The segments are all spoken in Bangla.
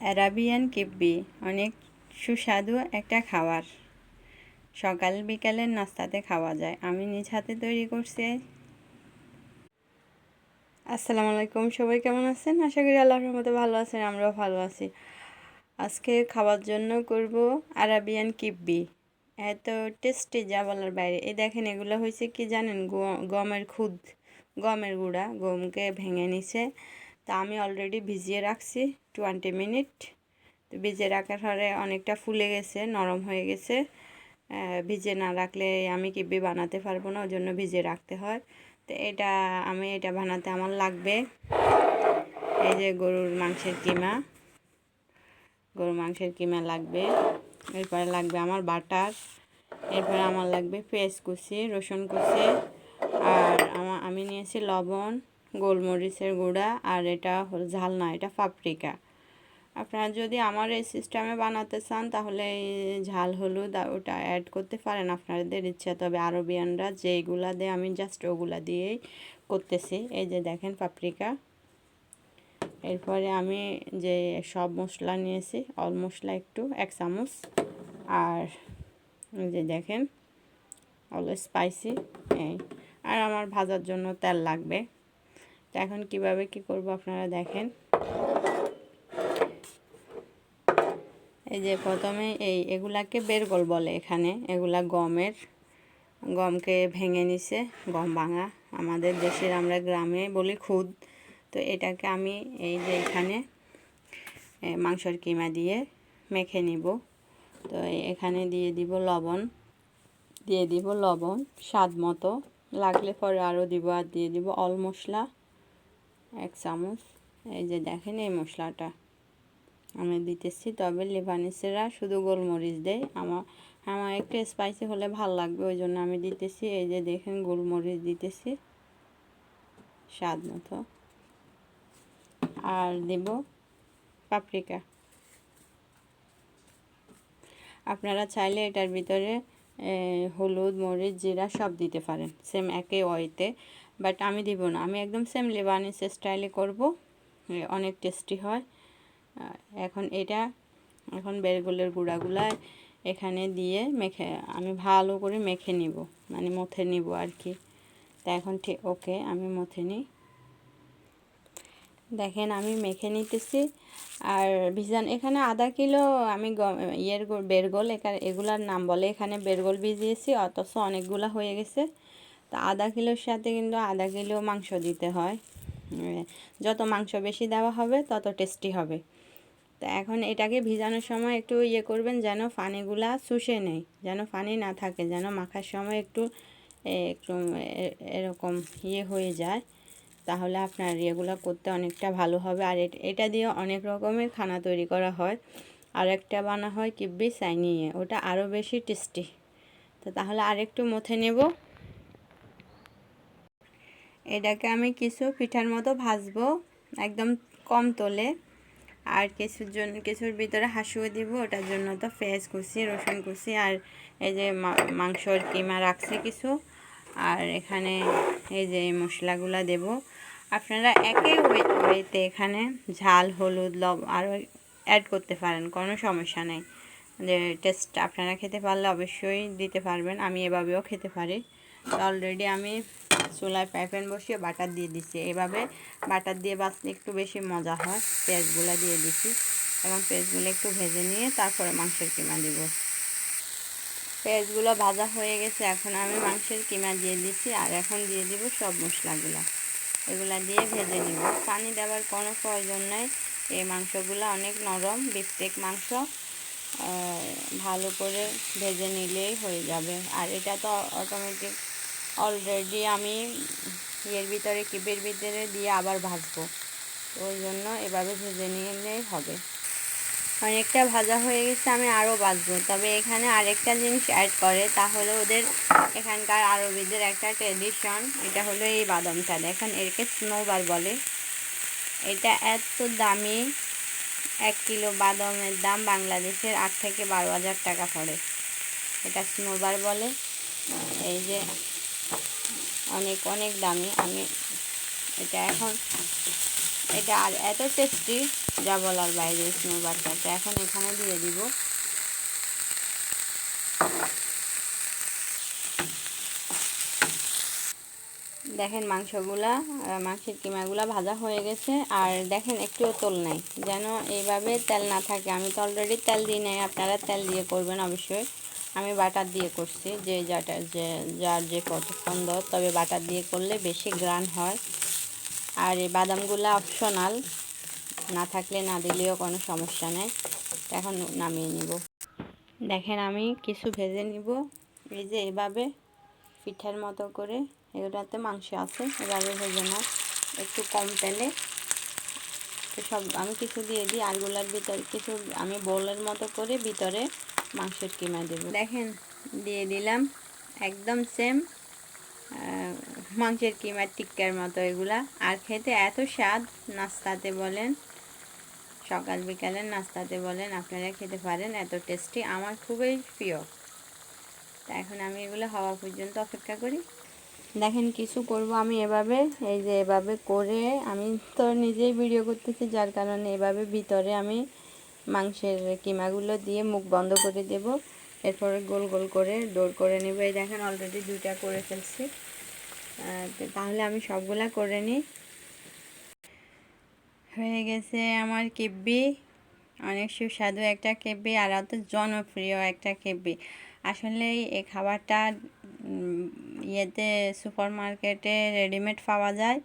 অ্যারাবিয়ান কিব্বি, অনেক সুস্বাদু একটা খাবার। সকাল বিকালের নাস্তাতে খাওয়া যায়। আমি নিজ হাতে তৈরি করছি। আসসালামু আলাইকুম, সবাই কেমন আছেন? আশা করি আল্লাহর রহমতে ভালো আছেন, আমরাও ভালো আছি। আজকে খাওয়ার জন্য করব আরাবিয়ান কিব্বি। এত টেস্টি যা বলার বাইরে। এই দেখেন, এগুলো হয়েছে কি জানেন? গমের খুদ, গমের গুঁড়া। গমকে ভেঙে নিছে। তা আমি অলরেডি ভিজিয়ে রাখছি টোয়েন্টি মিনিট তো ভিজিয়ে রাখার পরে অনেকটা ফুলে গেছে, নরম হয়ে গেছে। ভিজে না রাখলে আমি কিবি বানাতে পারব না, ওই জন্য ভিজিয়ে রাখতে হয়। তো এটা আমি এটা বানাতে আমার লাগবে। এই যে গরুর মাংসের কিমা, গরুর মাংসের কিমা লাগবে। এরপরে লাগবে আমার বাটার, এরপরে আমার লাগবে পেঁয়াজ কুচি, রসুন কুচি, আর আমার আমি নিয়েছি লবণ। গোলমরিচের গুঁড়া আর এটা ঝাল না এটা পাপরিকা আপনারা যদি আমার এই সিস্টেমে বানাতে চান, তাহলে ঝাল, হলুদ ওটা অ্যাড করতে পারেন আপনাদের ইচ্ছা। তবে আরবিয়ানরা যেইগুলা দেয়, আমি জাস্ট ওগুলা দিয়েই করতেছি। এই যে দেখেন পাপরিকা এরপরে আমি যে সব মশলা নিয়েছি, অল মশলা একটু, এক চামচ। আর যে দেখেন অল স্পাইসি এই। আর আমার ভাজার জন্য তেল লাগবে। তো এখন কীভাবে কি করব আপনারা দেখেন। এই যে প্রথমে এই এগুলাকে বেরগোল বলে এখানে, এগুলা গমের, গমকে ভেঙে নিছে, গম ভাঙা। আমাদের দেশের আমরা গ্রামে বলি খুদ। তো এটাকে আমি এই যে এখানে মাংসর কিমা দিয়ে মেখে নিব। তো এখানে দিয়ে দিব লবণ, দিয়ে দিব লবণ, স্বাদ মতো। লাগলে পরে আরও দিব আর দিয়ে দিব অল মশলা। এক চামচ। এই যে দেখেন এই মশলাটা। আমি দিতেছি, তবে লেবানিসেরা শুধু গোলমরিচ দেয়। আমার আমার একটু স্পাইসি হলে ভালো লাগবে, ওই জন্য আমি দিতেছি। এই যে দেখেন গোলমরিচ দিতেছি, স্বাদ মতো। আর দেব পাপরিকা। আপনারা চাইলে এটার ভিতরে হলুদ, মরিচ, জিরা সব দিতে পারেন। সেম একে ওয়েতে। বাট আমি দিব না। আমি একদম সেম লেবানিস স্টাইলে করব। অনেক টেস্টি হয়। এখন এটা, এখন বেরগুলের গুঁড়াগুলা এখানে দিয়ে মেখে, আমি ভালো করে মেখে নিব। মানে মথে নিব আর কি। তা এখন ঠিক, ওকে, আমি মথে নিই। দেখেন, আমি মেখে নিতেছি। আর ভিজান, এখানে আধা কিলো আমি ইয়ের বেরগোল এখানে এগুলার নাম বলে এখানে বেরগোল ভিজিয়েছি, অথচ অনেকগুলো হয়ে গেছে। তা আধা কিলোর সাথে কিন্তু আধা কিলো মাংস দিতে হয়। যত মাংস বেশি দেওয়া হবে, তত টেস্টি হবে। তা এখন এটাকে ভিজানোর সময় একটু ইয়ে করবেন যেন ফানিগুলা শুষে নেই যেন ফানি না থাকে, যেন মাখার সময় একটু একটু এরকম ইয়ে হয়ে যায়। তাহলে আপনার ইয়েগুলো করতে অনেকটা ভালো হবে। আর এটা দিয়ে অনেক রকমের খানা তৈরি করা হয়। আর একটা বানা হয় কিব্বি চাইনিয়ে, ওটা আরও বেশি টেস্টি তো তাহলে আরেকটু মথে নেব। এটাকে আমি কিছু পিঠার মতো ভাজবো, একদম কম তোলে। আর কিছুর জন্য, কিছুর ভিতরে হাসুও দিব, ওটার জন্য তো পেঁয়াজ কুচি, রসুন কুচি আর এই যে মাংসর কিমা রাখছি কিছু। আর এখানে এই যে মশলাগুলো দেব। আপনারা একে ওয়েতে এখানে ঝাল, হলুদ, লব, আরও অ্যাড করতে পারেন, কোনো সমস্যা নেই। যে টেস্ট আপনারা খেতে পারলে অবশ্যই দিতে পারবেন, আমি এভাবেও খেতে পারি। অলরেডি আমি চুলায় প্যান বসিয়ে বাটার দিয়ে দিচ্ছি এভাবে বাটার দিয়ে বাঁচলে একটু বেশি মজা হয়। পেঁয়াজগুলো দিয়ে দিচ্ছি এবং পেঁয়াজগুলো একটু ভেজে নিয়ে তারপরে মাংসের কিমা দিব। পেঁয়াজগুলো ভাজা হয়ে গেছে, এখন আমি মাংসের কিমা দিয়ে দিচ্ছি আর এখন দিয়ে দিব সব মশলাগুলো। এগুলা দিয়ে ভেজে নিব। পানি দেওয়ার কোনো প্রয়োজন নাই। এই মাংসগুলো অনেক নরম বিফটেক মাংস। ভালো করে ভেজে নিলেই হয়ে যাবে। আর এটা তো অটোমেটিক অলরেডি আমি এর ভিতরে, কিপের ভিতরে দিয়ে আবার ভাজবো। ওই জন্য এভাবে ভেজে নিলেই হবে। অনেকটা ভাজা হয়ে গেছে, আমি আরও বাজবো তবে এখানে আরেকটা জিনিস অ্যাড করে, তাহলে ওদের এখানকার আরবিদের একটা ট্রেডিশন এটা হলো এই বাদাম বাদামটা দেখেন এরকে স্নোবার বলে। এটা এত দামি, এক কিলো বাদামের দাম বাংলাদেশের আট থেকে বারো হাজার টাকা পড়ে। এটা স্নোবার বলে। এই যে অনেক অনেক দামি। আমি এটা এখন, এটা আর এত টেস্টি যা বলার বাইরে স্নো বাটারটা এখন এখানে দিয়ে দিব। দেখেন মাংসগুলা মাংসের কিমাগুলা ভাজা হয়ে গেছে। আর দেখেন একটুও তেল নাই। যেন এইভাবে তেল না থাকে। আমি তো অলরেডি তেল দিই নাই। আপনারা তেল দিয়ে করবেন অবশ্যই। আমি বাটার দিয়ে করছি, যে যাটা, যে, যার যে পছন্দ, তবে বাটার দিয়ে করলে বেশি গ্রান হয়। আর এই বাদামগুলা অপশনাল না থাকলে না দিলেও কোনো সমস্যা নেই। এখন নামিয়ে নিব। দেখেন আমি কিছু ভেজে নিব। এই যে এভাবে পিঠার মতো করে, এগুলোতে মাংস আছে, এভাবে ভেজে নাও। একটু কম তেলে। সব, আমি কিছু দিয়ে দিই আলগুলার ভিতরে কিছু, আমি বোলের মতো করে ভিতরে মাংসের কিমা দেবো। দেখেন, দিয়ে দিলাম, একদম সেম মাংসের কিমার টিক্কার মতো এগুলা। আর খেতে এত স্বাদ, নাস্তাতে বলেন, সকাল বিকালের নাস্তাতে বলেন, আপনারা খেতে পারেন, এত টেস্টি আমার খুবই প্রিয়। তা এখন আমি এগুলো হওয়া পর্যন্ত অপেক্ষা করি। দেখেন কিছু করব আমি এভাবে, এই যে এভাবে করে আমি তো নিজেই ভিডিও করতেছি, যার কারণে এভাবে ভিতরে আমি মাংসের কিমাগুলো দিয়ে মুখ বন্ধ করে দেব। এরপরে গোল গোল করে দৌড় করে নেব। এই দেখেন অলরেডি দুইটা করে ফেলছি। তাহলে আমি সবগুলা করে নিই হয়ে গেছে আমার কিব্বি। অনেক সুস্বাদু একটা কেব্বি আর অত জনপ্রিয় একটা কেব্বি। আসলে এই খাবারটা ইয়েতে সুপার মার্কেটে রেডিমেড পাওয়া যায়।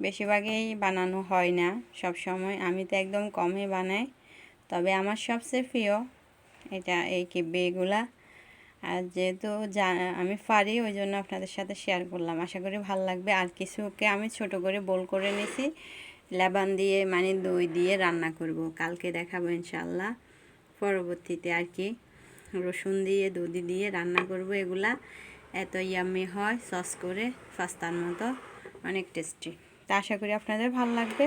বেশিরভাগই বানানো হয় না সব সময় আমি তো একদম কমই বানাই। তবে আমার সবচেয়ে প্রিয় এটা এই কিব্বিগুলা আর যেহেতু জা, আমি পারি ওই জন্য আপনাদের সাথে শেয়ার করলাম। আশা করি ভালো লাগবে। আর কিছুকে আমি ছোট করে বোল করে নিছি। লেবান দিয়ে মানে দই দিয়ে রান্না করব। কালকে দেখাবো ইনশাল্লাহ পরবর্তীতে আর কি রসুন দিয়ে, দুধি দিয়ে রান্না করব। এগুলা এত ইয়াম্মি হয় সস করে, পাস্তার মতো। অনেক টেস্টি তা আশা করি আপনাদের ভালো লাগবে।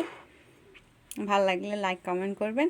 ভালো লাগলে লাইক কমেন্ট করবেন।